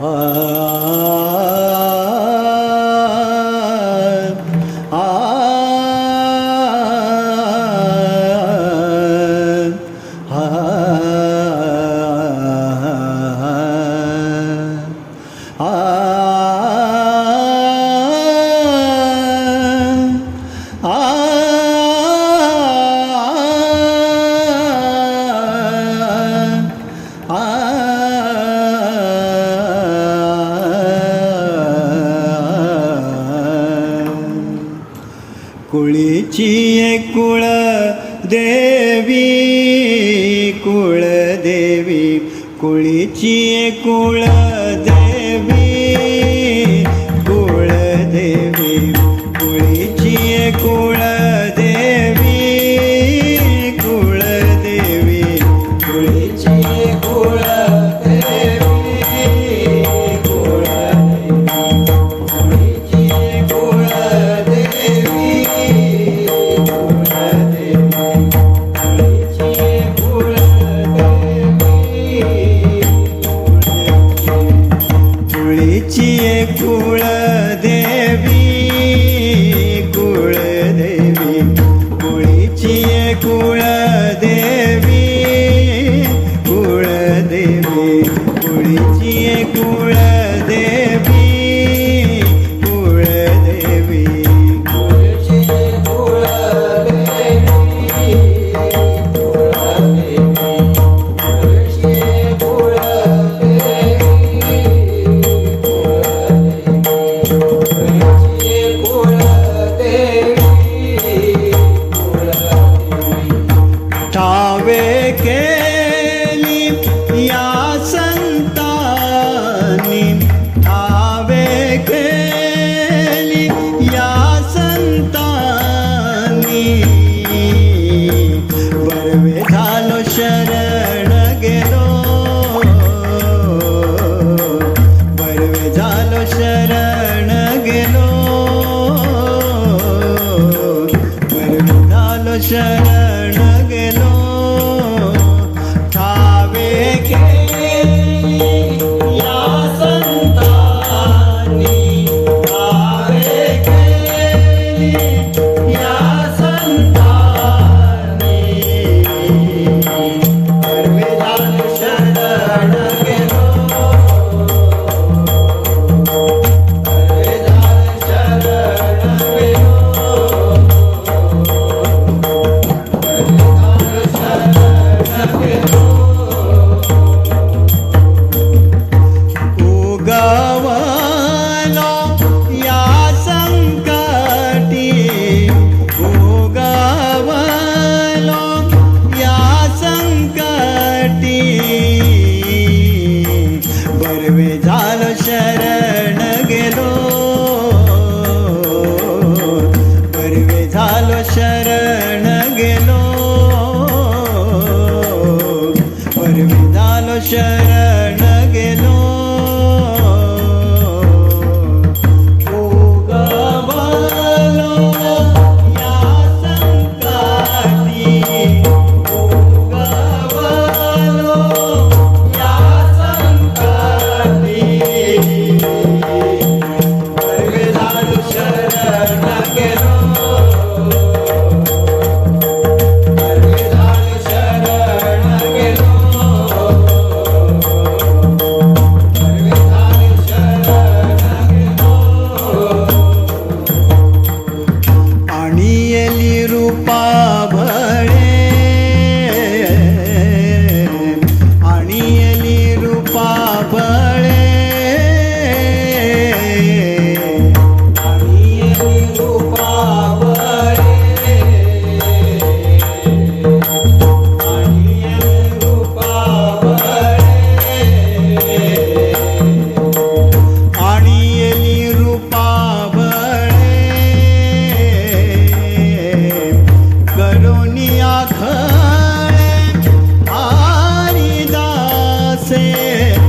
啊。कुळची कुळ देवी कुळदेवी कुळची कुळ देवी. कुळदेवी कुळदेवी कुळीची कुळदेवी कुळदेवी कुळीची कुळ say